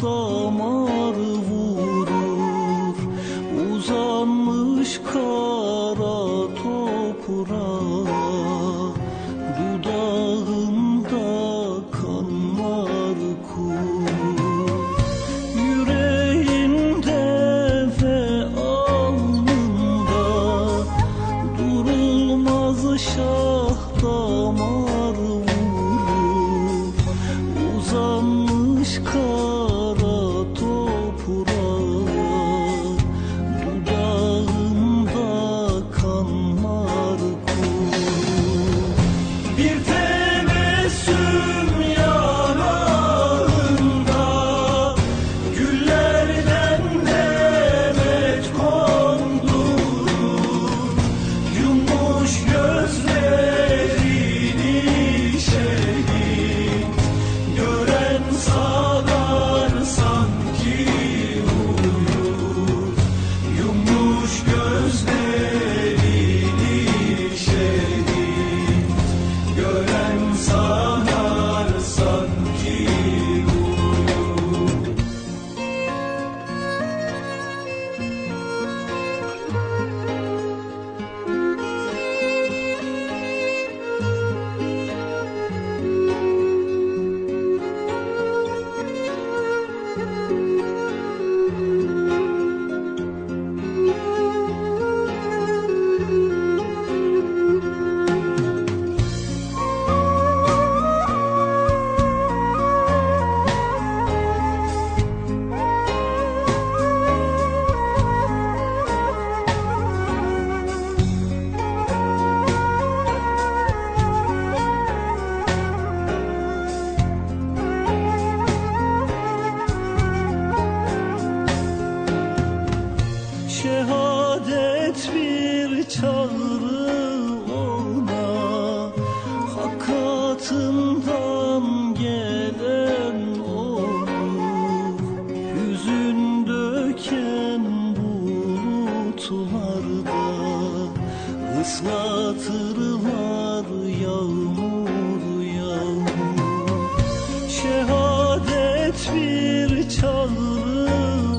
多么。şehadet bir çağrı ona Hakatından gelen onu Hüzün döken bulutlarda ıslatırlar yağmur yağmur. Şehadet bir çağrı